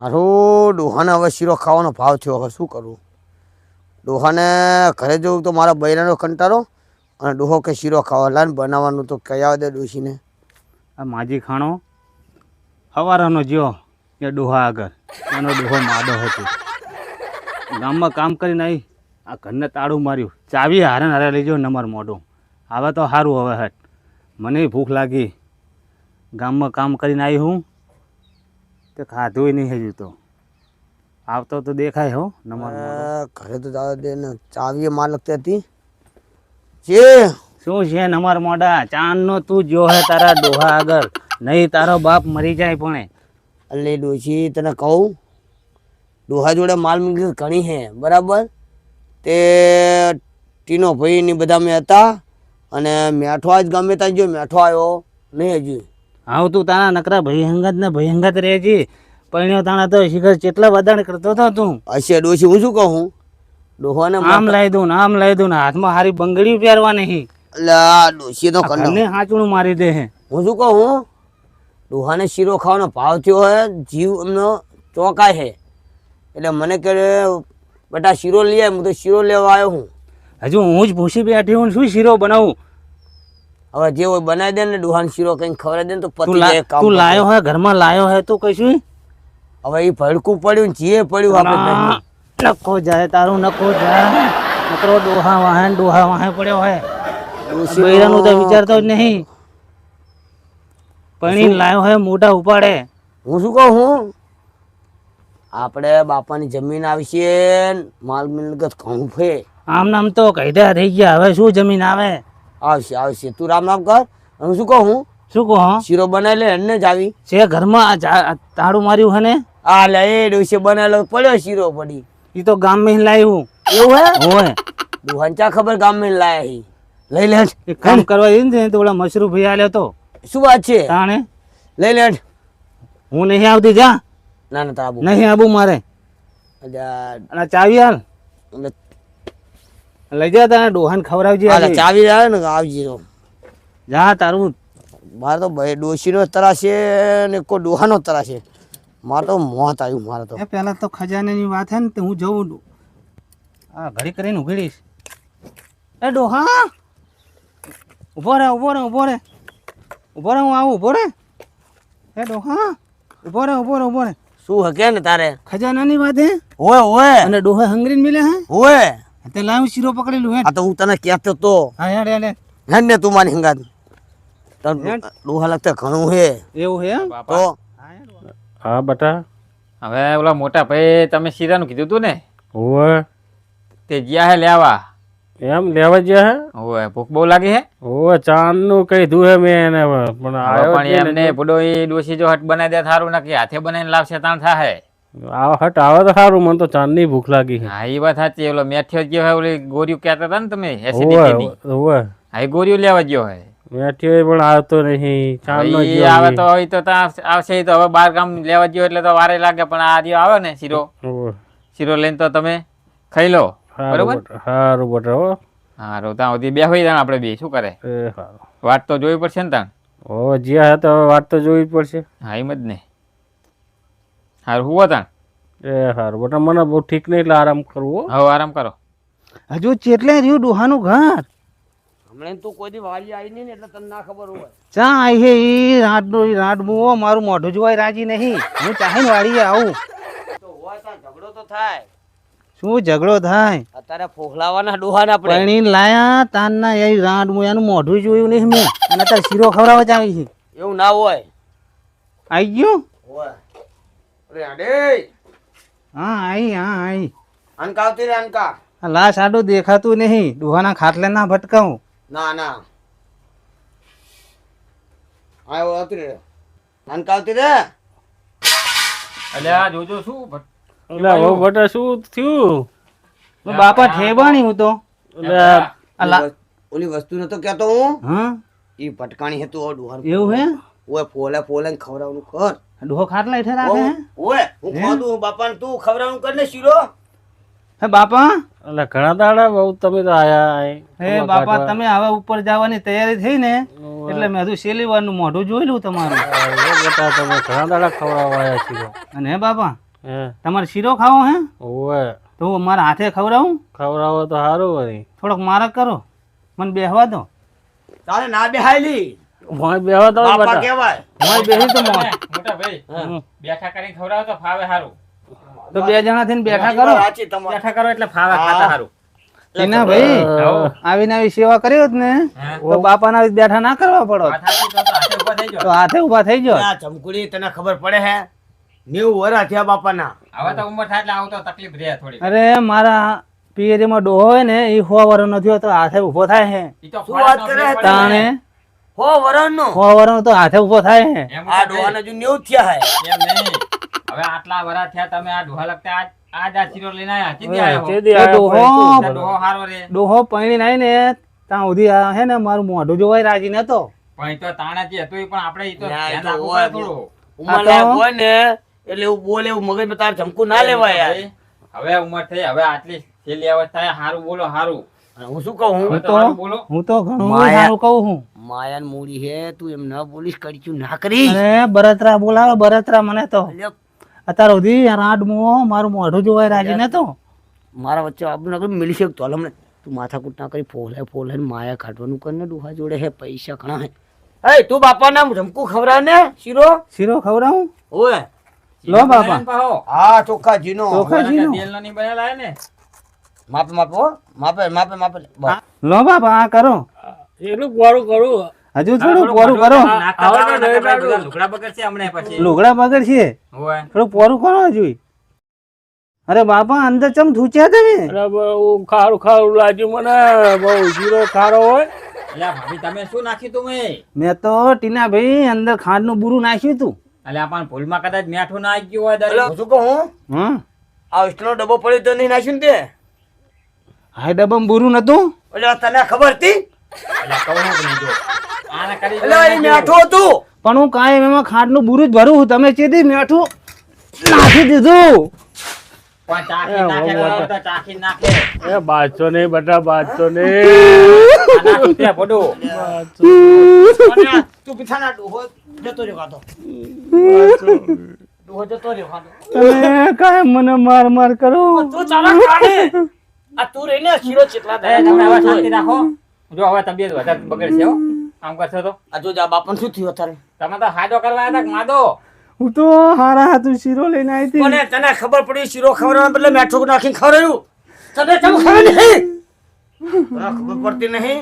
મારું ડોહાને હવે શીરો ખાવાનો ભાવ થયો. હવે શું કરું? ડોહાને ઘરે જવું તો મારા બૈરાનો કંટાળો અને ડોહો કે શીરો ખાવા. લાને બનાવવાનું તો આવે દે ડોશીને. આ માજી ખાણો હવારાનો જ્યો એ ડોહા આગળ. એનો ડોહો માદો હતો. ગામમાં કામ કરીને આવી આ ઘરને તાળું માર્યું. ચાવી હારે હારે લઈ જાઓ નંબર મોઢું. હવે તો સારું હવે હટ મને ભૂખ લાગી. ગામમાં કામ કરીને આવી હું. તે ખાધું નહીં હજુ તો. આવતો તો દેખાય હો નંબર ઘરે તો દાદા દે ને ચાવીએ માર લગતી હતી. જે? શું છે નંબર મોઢા? ચાંદનો તું જો હે તારા ડોહા આગળ. નહીં તારો બાપ મરી જાય પણ. એટલે ડોશી તને કહું ડોહા જોડે માલ મિલકત ઘણી હે બરાબર? તે ટીનો ભાઈ ની બધા મેં હતા અને મેઠો આજ ગમે ત્યાં જો મેઠો આવ્યો નહીં હજુ. આવ તું તારા નકરા ભયંગત ને ભયંગત રહેજે. પરણ્યો તાણા તો શિખર કેટલા વધારે કરતો હતો તું. અશે ડોશી હું શું કહું ડોહોને આમ લઈ દઉં ને આમ લઈ દઉં ને હાથમાં હારી બંગડી પહેરવા નહીં. આ ડોશી તો કને હાચણું હાચું મારી દે હે. હું શું કહું ડોહાને શીરો ખાવાનો ભાવ થયો હે જીવ એમનો ચોંકાય છે એટલે મને કે બેટા શીરો લઈ આય હું તો શીરો લેવા આવ્યો હું. હજુ હું જ ભૂસી બેઠી હું શું શીરો બનાવું? હવે જે હોય બનાવી દે ને દુહાન શીરો કઈ ખવડાવી દે ને તો તું પતી લા- જાય કામ તું લાયો હે? ઘરમાં લાયો હે તો કહીશું હવે એ ભડકું પડ્યું ને જે પડ્યું આપણે નકો જાય તારું નખો જાય. નકરો ડોહા વાહન ડોહા વાહે પડ્યો હે. બૈરાનું તો વિચારતો જ નહીં. પૈણી લાયો હે મોઢા ઉપાડે. હું શું કહું હું? આપણે બાપાની જમીન આવી છે માલ મિલકત ઘઉં ફે આમ નામ તો કઈડા થઈ ગયા. હવે શું જમીન આવે? આવશે આવશે. તું રામ રામ કર. હું શું કહું? હું શું કહો શીરો બનાવી લે એને જ આવી. છે ઘરમાં તાળું માર્યું હે ને? આ લે એ દિવસે બનાવેલો પડ્યો શીરો પડી. એ તો ગામમાં લાવ્યું એવું હે? હોય. દુહાન ખબર ખબર ગામમાં લાયા હી? લઈ લે. એક કામ કરવા દે ને તો ઓલા મશરૂફ ભાઈ આલ્યો તો. શું વાત છે? તાણે? લઈ લે. હું નહીં આવતી જા. ના ના તાબુ નહીં આબુ મારે. ચાવી હાલ લઈ જા તારે ડોહાન ખવડાવજે આજે. ચાવી લાવે ને આવજે તો. જા તારું. મારે તો ભાઈ ડોશીનો તરાશ ને કો ડોહાનો તરાશ મારે તો મોત આવ્યું મારે તો. પહેલા તો ખજાનાની વાત હે ને તો હું જઉં આ ઘડી કરીને ઉઘડીશ એ ડોહા! ઊભો રે ઊભો રે ઊભો રે. ઊભો રે હું આવું ઊભો રે. એ ડોહા! ઊભો રે ઊભો રે ઊભો રે. શું હકે ને તારે? ખજાનાની વાત હે? ઓય ઓય અને ડોહા હંગરીને મિલે હે? ઓય તે લાવ શીરો પકડેલું હે આ તો હું તને કહેતો તો. હા હેડ હેડ હેડ. ને તું મારી હંગાત. તો હેડ. ડોહા લાગતા ઘણું હે. એવું હે? તો? હા બટા. હવે ઓલા મોટા ભાઈ તમે શીરાનું કીધું તું ને? હોવે. તે જ્યાં હે લેવા. એમ લેવા ગયા હે? હોવે ભૂખ બહુ લાગી હે? હોવે ચાંદનું કઈ હે મેં એને પણ આયો પણ એમને એ ડોસી જો હટ બનાવી દે થારું નાખી હાથે બનાવીને લાવશે તાણ થાહે. ને. આવ હટ આવે તો સારું મને તો ચાંદની ભૂખ લાગી હા એ વાત સાચી ઓલો મેઠિયો ગયો હે ઓલી ગોરીઓ કહેતા હતા ને તમે એસિડિટીની હોવે હા એ ગોરીઓ લેવા ગયો હે મેઠિયો પણ આવતો નહીં ચાંદનો ગયો આવે તો ત્યાં આવશે તો હવે બાર ગામ લેવા ગયો એટલે તો વારે લાગે પણ આ જે આવે ને શીરો. શીરો લઈને તો તમે ખાઈ લો. બરોબર? સારું હો. ત્યાં સુધી બે હોય ત્યાં આપણે બે શું કરે? વાત તો જોવી પડશે ને તાણ હવે જ્યાં તો વાત તો જોવી જ પડશે. હા એમ જ ને. હારું હુવો તાણ એ સારું બટા મને બહુ ઠીક નહીં એટલે આરામ કરવો હવે આરામ કરો. હજુ ચેટલે રહ્યું? ડોહાનું ઘર હમણાં તું કોઈ દી વાલી આવી નહીં ને એટલે તને ના ખબર હોય. ચા આઈ હે ઈ રાડનો ઈ રાત મુઓ મારું મોઢું જોવાય રાજી નહીં. હું ચાહીને વાળીએ આવું. તો હોય તા ઝઘડો તો થાય. શું ઝઘડો થાય? અત્યારે ફોખલાવાના ડોહાના આપણે. પરણીને લાયા તાનના એ એનું મોઢું જોયું નહીં મેં. અને અત્યારે શીરો ખવડાવવા જ આવી છે. એવું ના હોય. આઈ ગયું? હોય. અરે આડે. હા આઈ હા આઈ. અનકા રે અનકા. આ લાશ આડું દેખાતું નહીં. ડોહાના ખાટલે ના ભટકાવું. ના ના. આયો આવતી રે. અનકા રે? અલ્યા જોજો શું ભટ- એટલે હવે બટા શું થયું? હું બાપા ઠેબાણી હું તો. એટલે ઓલી વસ્તુ નતો કેતો હું. હા? ઈ ભટકાણી હતું ઓ ડોહર એવું હે? ઓય ફોલે ફોલે ખવડાવવાનું કર. ડોહો ખાટલા હેઠે રાખે હે? ઓય હું ખોદું બાપાને તું ખવરાવું કરને શીરો. હે બાપા? એટલે ઘણા દાડા બહુ તમે તો આયા હે બાપા તમે હવે ઉપર જવાની તૈયારી થઈ ને એટલે મેં હજુ છેલ્લી વારનું મોઢું જોયેલું તમારું. એ બેટા તમે ઘણા દાડા ખવડાવવા આવ્યા શીરો. અને હે બાપા હે. તમારે શીરો ખાવો હે? ઓવે તો હું મારા હાથે ખવડાવું? ખવડાવો તો સારું વળી. થોડોક મારક કરો. મને બેહવા દો. તારે ના બેહાયલી. ભોંય બેહવા તો બાપા કહેવાય. હું બેસી તો. મોટા ભાઈ બેઠા કરીને ખવડાવો તો ફાવે હારું. તો બે જણા થઈને બેઠા કરો. બેઠા કરો એટલે ફાવે. ખાતા હારું. ના ભાઈ આવીને આવી સેવા કરી હોત ને તો બાપાના બેઠા ના કરવા પડો તો હાથે ઊભા થઈ જાઓ. તો હાથે ઊભા થઈ જાય આ ચમકુડી તને ખબર પડે હે? નેવું વરા થયા બાપાના. હવે તો ઉંમર થાય એટલે આવું તો તકલીફ રહે થોડી અરે મારા પિયરીમાં ડોહો હોય ને એ હોવા વર્ષનો નથી હોતો હાથે ઊભો થાય હે. ઈ તો શું વાત કરે તાણે. હો વરણનો. હો વરણ તો હાથે ઊભો થાય હે આ મોટા જો નેવું થયા હે. એમ નહીં. હવે આટલા વરા થયા તમે આ ડોહા લગતા આજ આજ આ ચીરો લઈને આયા. ચીધી આયો હો. આયો ડોહો ડોહો હારો રે. ડોહો પૈણી નાઈ ને ત્યાં સુધી આ હે ને મારું મોઢું જોવાય રાજી નતો. પણ તો તાણા જે હતો એ પણ આપણે ઈ તો ધ્યાન રાખવું પડે થોડું. ઉમર લાયક હોય ને એટલે એવું બોલે એવું મગજમાં તાર ચમકું ના લેવાય હવે ઉમર થઈ હવે આટલી છેલ્લી અવસ્થાએ હારું બોલો હારું. હું શું કહું હું? તો હું તો ઘણું સારું કહું હું. માયાન મૂડી હે તું એમ ન બોલીશ કડીચું ના કરી અરે બરતરા બોલાવે બરતરા મને તો. અલ્યા, અત્યાર સુધી રાડમો મારું મોઢું જોવાય રાજી નતો. મારા વચ્ચે આપણું ના કરી મિલી શકતો હમણાં તું માથાકૂટ ના કરી ફોલાય ફોલાય માયા કાઢવાનું કર ને ડુહા જોડે હે પૈસા ઘણા હે એ તું બાપા ના જમકું ખવરા ને શીરો? શીરો ખવરાવું ઓય. લો બાપા. હા ચોખ્ખા જીનો ચોખ્ખા જીનો. તેલનો ની બનેલા હે ને. માપે માપે હો. માપે માપે માપે. લો બાપા આ કરો. એટલું ગોળું કરું. હજુ થોડું પોરું કરો. લુગડા હમણાં પછી. બગડ છે હોય. થોડું પોરું કરો હજુ. અરે બાપા અંદર ચમ ધૂચ્યા તમે? ખારું ખારું લાગ્યું મને. બહુ જીરો ખારો હોય. અલ્યા ભાભી તમે શું નાખ્યું તું મેં? મેં તો ટીના ભાઈ અંદર ખાંડનું બુરું નાખ્યું તું. એટલે પણ ભૂલમાં કદાચ મીઠું નાખ્યું હોય શું કહું હા? આ ડબ્બો પડ્યો તો નહીં નાખ્યું ને તે? હાય ડબ્બામાં બુરું નતું? એટલે તને ખબર હતી? હું પણ હું કાંઈ એમાં ખાંડનું બુરું જ ભરું તમે ચેતી મેઠું નાખી દીધું. બેટા તે જતો રહ્યો જતો રહ્યો. તમે કાંઈ મને માર માર કરો? તું ચાલા. આ તું રહીને શીરો ચેટલા એ, તમે હવે શાંતિ રાખો. જો હવે તબિયત વધારે બગડશે હો. આમ કરશો તો. આ જો આ બાપાને શું થયું અત્યારે? તમે તો હાજો કરવા આવ્યા હતા માદો? હું તો હારા હાથું શીરો લઈને આવી હતી. કોને તને ખબર પડી શીરો ખવડાવવાના બદલે મેઠું નાખીને ખવડાવ્યું તને કેમ ખબર નહીં? ખબર પડતી નહીં?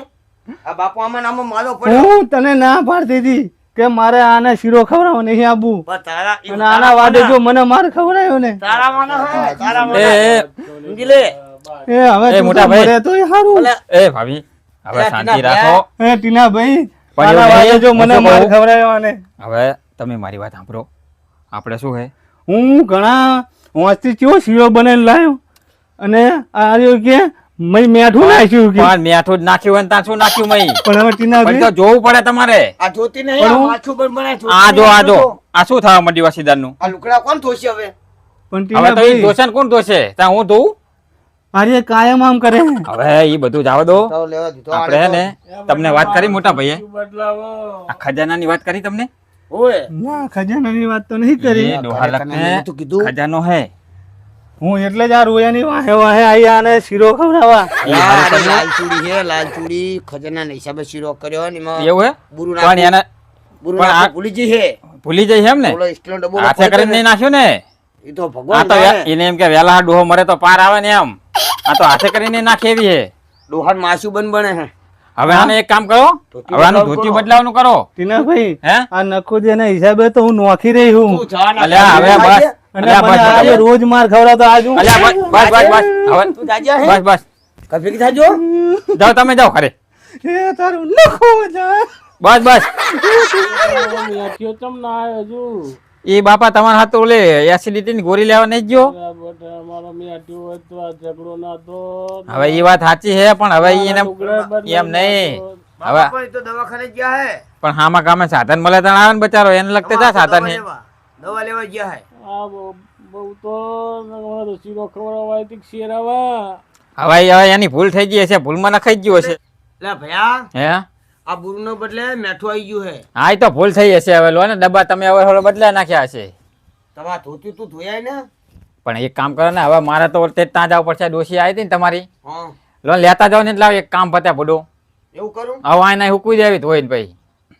આ બાપુ આમાં ને આમાં માલો પડ્યો. હું તને ના પાડતી હતી કે મારે આને શીરો ખવડાવો નહીં આબુ. અને આના વાદે જો મને માર ખવડાયો ને. તારા માનો તારા માનો એ. સમજી લે એ હવે મોટા ભાઈ. મરે તોય હારું. એ ભાભી હવે શાંતિ રાખો. એ ટીના ભાઈ પણ આના એવું વાદે નહીં, જો મને માર કહું? હવે તમે મારી વાત સાંભળો. આપણે શું હે? હું ઘણા વાંચતી ચેવો શીરો બનાવીને લાવ્યો અને આ કે મેં મેઠું નાખ્યું કે. પણ મેઠું નાખ્યું હોય ત્યાં શું નાખ્યું મય? પણ હવે ટીના પણ તો જોવું પડે તમારે. આ જોતી નહીં આ માથું પણ બનાય આ જો આ જો. આ શું થવા માંડ્યું સીધાનું આ લુકડા કોણ ધોશે હવે? પણ હવે ટીના ભાઈ દોશે કોણ ધોશે? ત્યાં હું ધોઉં? આર્ય કાયમ આમ કરે હવે એ બધું જવા દો. તો લેવા દીધો આપણે ને તમને વાત કરી મોટા ભાઈએ? બદલાવો? આ ખજાનાની વાત કરી તમને? ઓય. ખજાના ની વાત તો નહીં કરી. એ. ખજાનો હે. હું એટલે જ આ રોયાની વાહે વાહે આને શીરો ખવડાવવા. એ. લાલ ચૂડી છે લાલ ચૂડી ખજાના હિસાબે શીરો કર્યો ને એમાં એવું હે? બુરું પણ નાખું. એને બુરું પણ આ- ભૂલી જઈ હે ભૂલી જાય એમ ને? ઓલો હાથે કરીને ને, નહીં નાખ્યું ને? ઈ તો ભગવાન તો એને એમ કે વેલા ડોહો મરે તો પાર આવે ને એમ. આ તો હાથે કરીને નાખે એવી હે ડોહાન માસુ બન બને હે હવે આને એક કામ કરો હવે આનું ધોતી કરો. બદલાવવાનું કરો ટીના ભાઈ હે આ નખો જેના હિસાબે તો હું નોખી રહી હું અલ્યા હવે બસ. અલ્યા બસ આજે રોજ માર ખવડાવતો આજ હું અલ્યા બસ બસ બસ બસ હવે તું જાજે હે બસ બસ કફી કી થાજો જાઓ તમે જાઓ ખરે એ તારું નખો જા બસ બસ ના આવ્યો હજુ એ બાપા તમારા હાથ ઓલે એસિડિટી ની ગોળી લેવા નહીં ગયો? અરે બેટા મારો મેથીઓ હોય તો આ ઝઘડો ના તો. હવે એ વાત સાચી છે પણ હવે એને એમ નહીં. હવે દવાખાને ગયા હે. પણ હામાં કામે સાધન મળે ત્યાં આવે ને બચારો એને લગતે જા સાધન હે. દવા લેવા ગયા હે. બહુ બહુ તો શીરો ખવડાવવા હતી શેરાવા હવે હવે એની ભૂલ થઈ ગઈ હશે ભૂલમાં નખાઈ ગયું હશે. લે ભયા. હે? આ બુરુનો બદલે મેઠું આવી ગયું હે. હા તો ભૂલ થઈ હશે હવે. લો ને ડબ્બા તમે હવે થોડો બદલા નાખ્યા હશે. તમારા ધોતી તું ધોયા ને? પણ એક કામ કરો ને હવે મારે તો તે ત્યાં જવું પડશે. ડોશી આવી હતી ને તમારી? હા. લો લેતા જાવ ને એટલે એક કામ પતે ભૂડો. એવું કરું? હવે આને હુકવી દેવી ધોઈ ને ભાઈ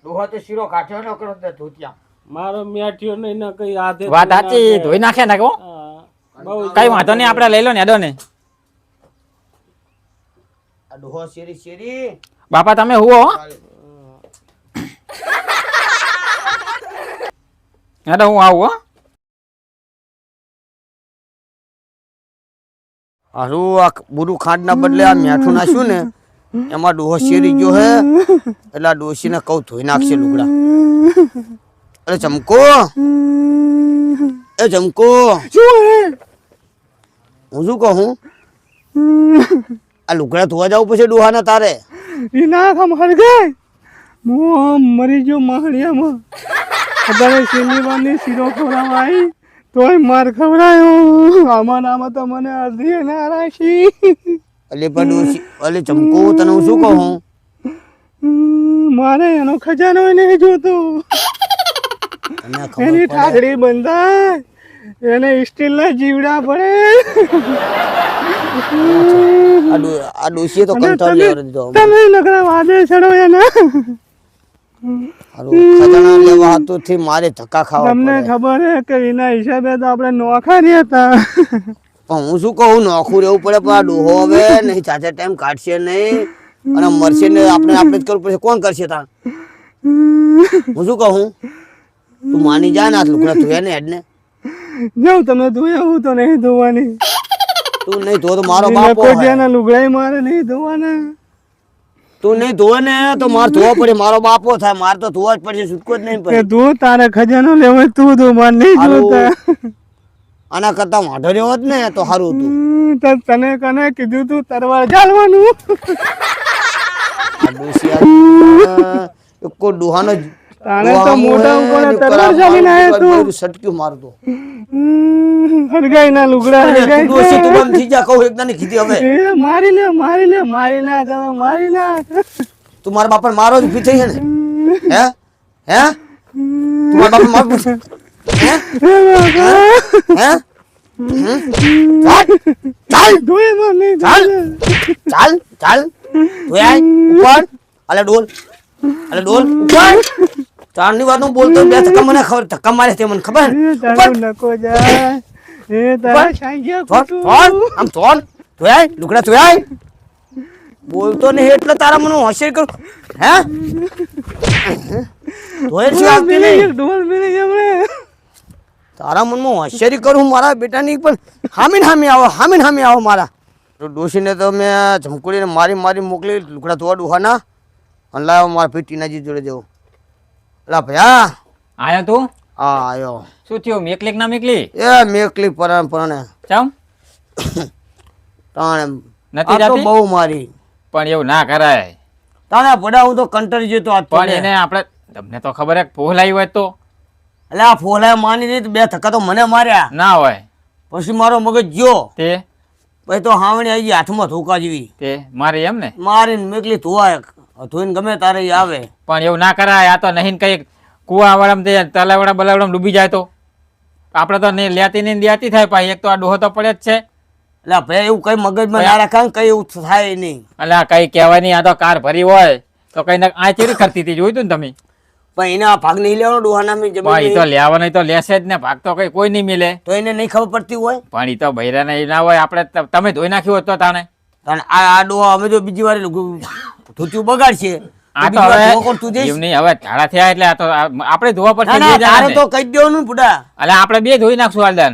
ડોહો તો શીરો કાઠ્યો ન કરો તે ધોતિયા. મારો મેઠિયો નહીં ને કઈ આધે વાત સાચી ધોઈ નાખ્યા ને કહો હા, બહુ કઈ વાંધો નહીં આપણે લઈ લો ને અડો ને. આ ડોહો શેરી શેરી? બાપા તમે હુઓ હો. હેડો હું આવું હો. આ બુરું ખાંડના બદલે આ મીઠું નાખ્યું ને? એમાં ડોહો શેરી ગયો હે. એટલે આ ડોશીને કહું ધોઈ નાખશે લુગડા. અરે ચમકો. એ ચમકો. હું શું કહું? આ લુગડા ધોવા જવું પછી ડોહાના તારે? ના મર હરગાય હું મરી ગયો માળિયામાં અત્યારે વારની શીરો ખવડાવવા આવી તોય માર ખવડાયો. આમાં નામાં તો મને અડધી ના રાખી અલે પણ અલે ચમકો તને હું શું કહું મારે એનો ખજાનો નહીં જોતો. એની ઠાકડી બંધાય. એને સ્ટીલના જીવડા પડે આ ડો- આ તો કંટાળ લેવા દીધો તમે નકરા વાદે ચડો એના મારે ધક્કા ખાવા તમને પડે. ખબર હે કે એના હિસાબે તો આપણે નોખા નહીં હતા. પણ હું શું કહું નોખું રહેવું પડે પણ આ ડોહો હવે નહીં ચાચા ટાઈમ કાઢશે નહીં. અને મરશે ને આપણે આપણે જ કરવું પડશે. કોણ કરશે તા? હું શું કહું? તું માની જા ને આ લુકડા ધોયા ને હેડ ને જાઉં તમે ધોયા હું તો નહીં ધોવાની. તું નહીં ધો તો મારો બાપો કોઈ હે. જેના લુગડાઈ મારે નહીં ધોવાના. તું નહીં ધોવે ને તો મારે ધોવા પડે મારો બાપો થાય મારે તો ધોવા જ પડશે છૂટકો જ નહીં પડે. ધો તારે ખજાનો લેવો હોય તું ધો માર નહીં. જોતા આના કરતા વાંઢો રહ્યો હોત ને તો સારું હતું. તો તને કને કીધું તું તરવાર ચાલવાનું ડોહાનો જ- તાણે તો ઉપર ને તરવાર ચાલીને મારું આયો તું. સટક્યું મારતો હરગાઈ ના લુગડા અરે તું હરગાઈ ડોશી તું બંધ થઈ જા કહું એકદા ની કીધી હવે. એ મારી લે મારી લે મારી ના તમે મારી ના તું મારા બાપા મારો જ થઈ છે ને? હે? હે? તું મારા બાપા મારો? હે? હે? ચાલ ચાલ. ધોઈ માં નહીં ચાલ ચાલ ચાલ. તું આય ઉપર. અલે ડોલ. અલે ડોલ ઉપર. ચારની વાત હું બોલતો બે ધક્કા મને ખબર ધક્કા મારે તે મને ખબર. નકો જાય. એ તારા થોડ થોડ આમ થોડ તું લુકડા તું બોલતો નહીં એટલે તારા મને હોશિયાર કરું. હે? ધોયેલ શું આવતી નહીં? ઢોલ મિલી જમણે તારા મનમાં હોશિયારી કરું મારા બેટાની પણ હામીન હામી આવો હામીન હામી આવો મારા. તો ડોશીને તો મેં ઝમકુડીને મારી મારી મોકલી લુકડા ધોવા ડુહાના. અને લાવ્યો મારા ભાઈ ટીનાજી જોડે જવું. એલા ભયા. આયો તું? હા આવ્યો શું થયું? મેકલીક ના મેકલી? એ મેકલી પરાણ પરાણે. ચમ? તાણે નથી જાતી? બહુ મારી. પણ એવું ના કરાય. તાણે ભડા હું તો કંટાળી જતો આજ પણ એને આપણે તમને તો ખબર હે પોહલાઈ હોય તો? એટલે આ ફોલાએ માની નહીં બે ધક્કા તો મને માર્યા. ના હોય. પછી મારો મગજ ગયો. તે? પછી તો હાવણી આવી હાથમાં ધોકા જેવી. તે મારે એમ ને? મારીને મેકલી ધોવાય. ધોઈને ગમે તારે ઈ આવે. પણ એવું ના કરાય આ તો નહીં કઈ કુવાવાળામાં તે તલાવાળા બલાવાળામાં ડૂબી જાય તો. આપણે તો નહીં લેતી નહીં દેતી થાય ભાઈ એક તો આ ડોહો તો પડે જ છે. એટલે ભાઈ એવું કઈ મગજમાં ના રાખે કઈ એવું થાય નહીં. એટલે કઈ કહેવાય નહીં આ તો કાર ભરી હોય. તો કઈ ના આ ચેરી ખરતી હતી જોયું તું ને તમે? પણ એના ભાગ નહીં લેવાનો ડોહાના મેં પણ એ તો લેવા નહીં તો લેશે જ ને ભાગ તો કઈ કોઈ નહીં મિલે. તો એને નહીં ખબર પડતી હોય? પણ એ તો ભૈરાને એ ના હોય આપણે તમે ધોઈ નાખ્યું હોત તો તાણે. કારણ આ આ ડોહા અમે જો બીજી વાર ધોતિયું બગાડશે. આ તો હવે તું દઈશ? એમ નહીં હવે ઝાડા થયા એટલે આ તો આપણે ધોવા પડશે બે તારે તો કહી દેવાનું ને એટલે આપણે બે ધોઈ નાખશું હાલદાન.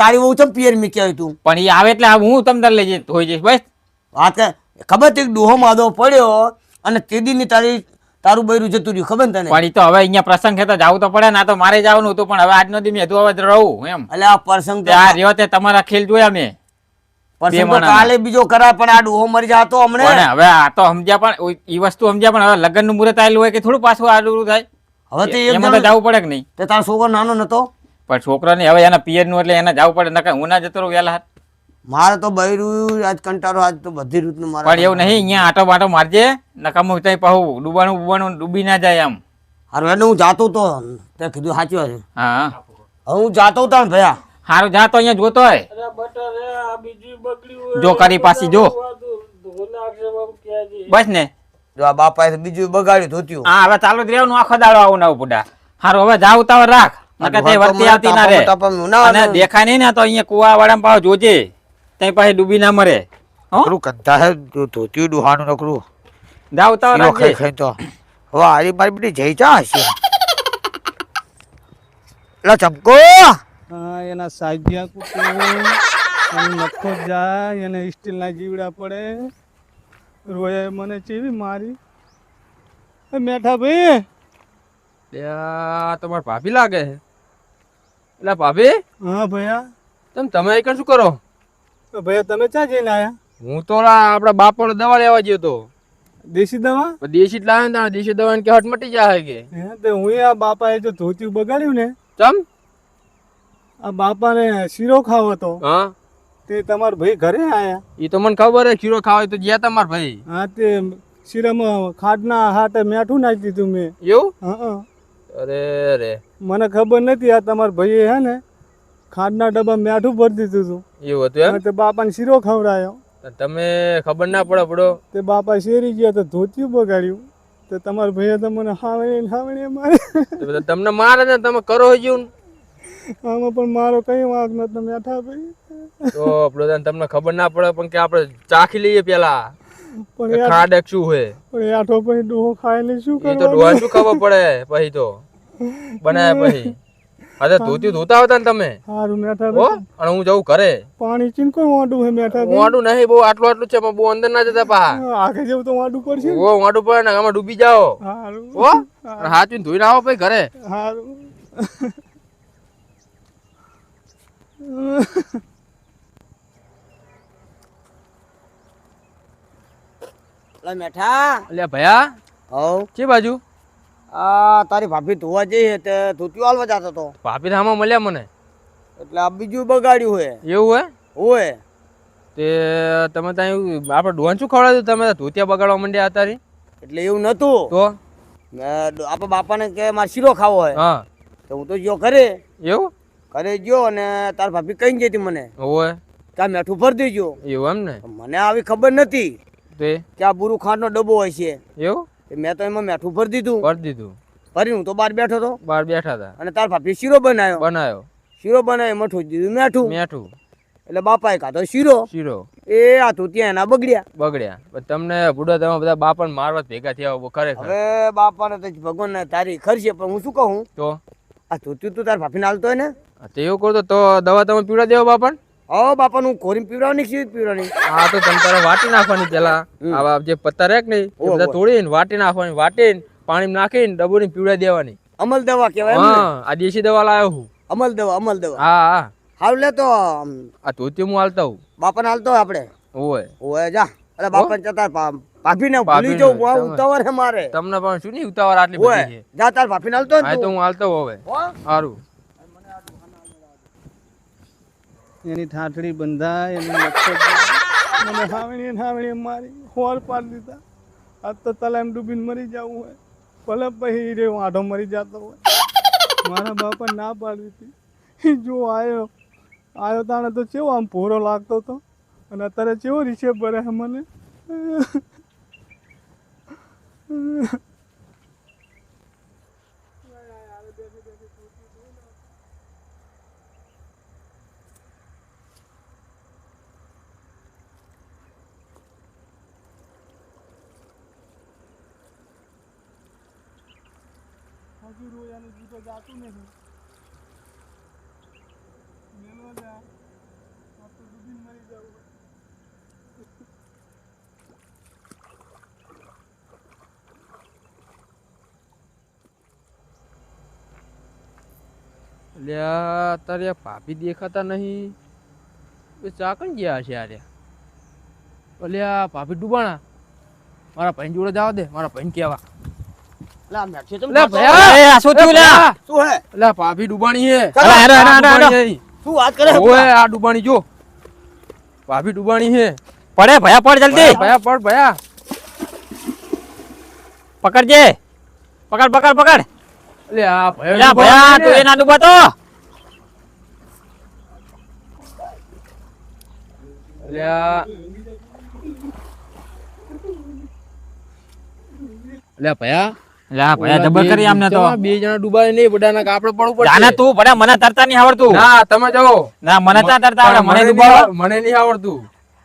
તારી બહુ પિયર મી કહેવાય તું? પણ એ આવે એટલે હું તમને લઈ જઈશ ધોઈ જઈશ બસ. વાત ખબર તે ડોહો માધો પડ્યો અને તે દીની તારી તારું બૈરું જતું રહ્યું ખબર તને? પણ તો હવે અહીંયા પ્રસંગ છે તો જવું તો પડે ને આ તો મારે જવાનું હતું પણ હવે આજનો દી મેં તો હવે રહું એમ. એટલે આ પ્રસંગ આ રહ્યો તે તમારા ખેલ જોયા મેં. પ્રસંગ તો. કાલે બીજો કરાય પણ આ ડોહો મરી જાતો પણ હવે આ તો સમજ્યા પણ એ વસ્તુ સમજ્યા પણ હવે લગ્નનું મુહૂર્ત હોય કે થોડું પાછું આડું થાય? હવે તે એમાં તો જવું પડે કે નહીં? તો તારો છોકરો નાનો નતો. પણ છોકરાને હવે એના પિયરનું એટલે એને જવું પડે નકર હું ના જતો રહું હાથ. મારે તો બૈરું આજ કંટાળો આજ તો બધી રીતનું મારે પણ એવું નહીં અહીંયા આટો બાટો મારજે નકામું ત્યાં પાછું ડૂબાણું બુબાણું ડૂબી ના જાય આમ. હારું એટલે હું જાતો તો તે કીધું સાચી હા. હું જાતો તો ભયા. હારું જા તો અહીંયા જોતો હોય. જો કરી પાછી જો. બસ ને. જો આ બાપાએ બીજું બગાડ્યું ધોત્યું. હા હવે ચાલુ જ રહેવાનું આખો દાડો આવું નવું બુડા. હારું હવે જા ઉતાવળ રાખ. નકર તે વર્તી આવતી ના રે અને દેખાય નહીં ને તો અહીંયા કુવા વાળા પાવ જોજે. ત્યાં પાસે ડૂબી ના મરે. હો? કંધા હે ધોત્યું ડુહાનું નકરું. જા ઉતાવળ શીરો ખાઈ ખાઈ તો. હવે આરી મારી બેટી જઈ જા હશે. લા ચમકો! એના સાજ્યા અને નખો જાય એને સ્ટીલના જીવડા પડે. રોયે મને ચેવી મારી? મેઠા ભાઈ. તમારે ભાભી લાગે છે. એટલે ભાભી? હા ભૈયા. તમે તમે અહીં શું કરો? ભૈયા તમે ક્યાં જઈને આવ્યા હું તો આપણા બાપાને દવા લેવા ગયો તો. દેશી દવા? દેશી જ લાવ્યો ને દેશી દવા કે હટ મટી જાય કે? હે આ બાપાએ જો ધોતી બગાડ્યું ને ચમ? આ બાપાને શીરો ખાવો હતો. હા? તે તમારા ભાઈ ઘરે આયા. એ તો મને ખબર હે શીરો ખાવા તો ગયા તમારા ભાઈ. હા તે શીરામાં ખાડના હાટે મેઠું નાખી દીધું મેં. એવું? હા અરે રે મને ખબર નથી આ તમાર ભાઈએ હે ને ખાડના ડબ્બા મેઠું ભરી દીધું હતું. એવું હતું અને તે બાપાને શીરો ખવડાયો. તમે ખબર ના પડે પડો. તે બાપા શેરી ગયા તો ધોતિયું બગાડ્યું. તો તમારા ભાઈએ તો મને હાવણી હાવણી મારે તમને મારે ને તમે કરો હજુ આમાં પણ મારો કઈ વાંક નતો મેઠા ભાઈ. તો પ્રધાન તમને ખબર ના પડે પણ કે આપણે ચાખી લઈએ પેલા. પણ ખાડક શું હે? પણ આઠો પછી ડોહો ખાઈને શું એ તો ડોહા શું ખબર પડે પછી તો? બનાય પછી. અરે ધોતી ધોતા હતા ને તમે? સારું મેઠા હો અને હું જઉં ઘરે. પાણી ચીનકો વાડું હે મેઠા વાડું નહીં બહુ આટલું આટલું છે પણ બહુ અંદર ના જતા પા આગે જેવું તો વાડું પડશે ને. ઓ વાડું પડે ને આમાં ડૂબી જાઓ. સારું હો અને હાથ પીને ધોઈને આવો પછી ઘરે. લા મેઠા. એટલે ભયા હવ. છે બાજુ? આ તારી ભાભી ધોવા જઈ તે ધોતિયું હાલવા જતો હતો ભાભી તો આમાં મળ્યા મને. એટલે આ બીજું બગાડ્યું હે. એવું હે? ઓય તે તમે ત્યાં આપણે ડોન શું ખવડાવ્યું તમે ધોતિયા બગાડવા માંડ્યા તારી એટલે એવું નતું. તો? આપણા બાપાને કે મારે શીરો ખાવો હોય હા. તો હું તો જો કરે એવું? ઘરે ગયો અને તાર ભાભી કઈ જતી મને. હોય ત્યાં મેઠું ભરી દેજો. એવું એમ ને? મને આવી ખબર નથી તે? કે આ બુરુ ખાંડનો ડબ્બો હોય છે. એવું? મેં તો એમાં મેઠું ભરી દીધું. ભરી દીધું. ભરી હું તો બહાર બેઠો હતો. બહાર બેઠા હતા. અને તાર ભાભી શીરો બનાવ્યો. બનાવ્યો. શીરો બનાવ્યો મઠું દીધું મેઠું. મેઠું. એટલે બાપાએ ખાધો શીરો. શીરો. એ આ તો ત્યાં એના બગડ્યા. બગડ્યા. પણ તમને બુડા તમે બધા બાપા મારવા ભેગા થયા ખરેખર. હવે બાપાને તો ભગવાન તારી ખર્ચે પણ હું શું કહું? તો? આ ધોત્યું તું તાર ભાભીને હાલતો હોય ને? તે એવું કરતો તો દવા તમે પીવડા દેવો બાપાને હા બાપા હું કોરીને પીવડાવવાની શી પીવડાવવાની? હા તો તમે તારે વાટી નાખવાની પેલા. આવા જે પત્તા રેક નહીં બધા તોડીને વાટી નાખવાની વાટીને પાણીમાં નાખીને ડબોની પીવડા દેવાની. અમલ દવા કહેવાય હા આ દેશી દવા લાવ્યો હું. અમલ દવા અમલ દવા. હા હા. હાલ લે તો આ ધોતી હું હાલતા હું બાપાને હાલતો આપણે? ઓય. ઓય જા. અરે બાપા જતા ભાભીને ભૂલી બહુ તમે- ઉતાવળ હે મારે. તમને પણ શું નહીં ઉતાવળ આટલી બધી છે? જા તાર ભાભીને હાલતો તો હું હાલતો હવે. હો? સારું એની ઠાઠડી બંધાય, એની મને હાવણી ને હાવણી મારી હોર પાડી દીધા. આજ તો તલામ ડૂબીને મરી જવું હોય. ભલે પછી રે આઢો મરી જતો હોય. મારા બાપા ના પાડી હતી જો આવ્યો આવ્યો તાણે તો ચેવો આમ પૂરો લાગતો હતો. અને અત્યારે ચેવો રીસે ભરે છે મને હોય રોયાનું જીતો જાતું નથી મેલો જા. તો ડૂબીને મરી જવું હોય. અલ્યા તારે ભાભી દેખાતા નહીં. એ ચાકણ ગયા છે આરે અલ્યા, ભાભી ડૂબાણા. મારા ભાઈ જોડે જવા દે, મારા ભાઈ કેવા ભાભી ડૂબાણી હે. શું વાત કરે? ઓય આ ડૂબાણી જો. ભાભી ડૂબાણી હે. પડે ભયા પડ જલ્દી. ભયા પડ ભયા. પકડજે. પકડ પકડ પકડ. અલ્યા આ ભયા ભયા તું ડૂબાણી એ ના ડૂબાતો અલ્યા અલ્યા ભયા. લે ભયા ડબલ કરી આમને તો. બે જણા ડૂબાય નહીં બડાના કાપડ પડવું પડશે. ના તું ભલે મને તરતા નહીં આવડતું. ના તમે જાઓ. ના મને તા તરતા આવડે મને નહીં મને નહીં આવડતું.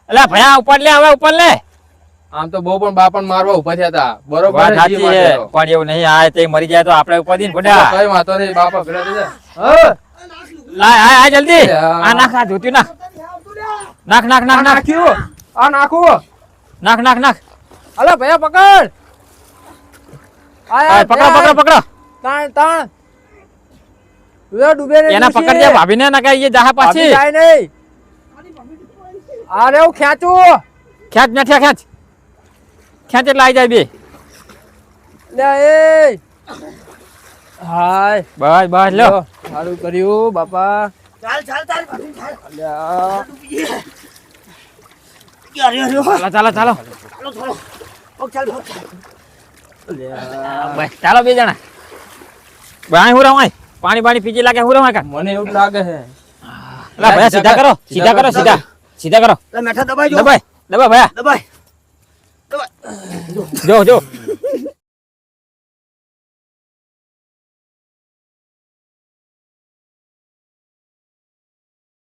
અલા ભયા ઉપર લે હવે ઉપર લે. આમ તો બહુ પણ બાપણ મારવા ઊભા થયા હતા. બરોબર વાત સાચી છે. પણ એવું નહીં આ તે મરી જાય તો આપણે ઉપર કરો. કઈ વાંધો નહીં બાપા જા. હા. લાય આ આ જલ્દી. આ. નાખ આ જોતી નાખ. નાખ નાખ નાખ નાખ. આ નાખું. નાખ નાખ નાખ. અલા ભયા પકડ. આ પકડો પકડો પકડો તાણ તાણ વે ડૂબે રે એને ડૂસી. પકડ દે ભાભીને ના કઈ જાહા ભાભી પાછી જાય નહીં અરે હું ખેંચું ખેંચ મેઠિયા ખેંચ ખેંચ એટલે આવી જાય બે લે એ હાય બસ બસ લો લો, સારું કર્યું બાપા ચાલ ચાલ ચાલ ભાભી, ચાલ અલ્યા અરે અરે ચાલો ચાલો ચાલો ચાલો ચાલો પગ ચાલ પગ ચાલ બસ ચાલો બે જણા. ભાઈ હું રહું પાણી પાણી પીજી લાગે હું રહું કા મને એવું લાગે છે. લા ભાઈ સીધા કરો સીધા કરો સીધા. સીધા કરો. લે, મેઠા દબાઈ જો. દબાઈ દબા ભયા દબાઈ જો જો.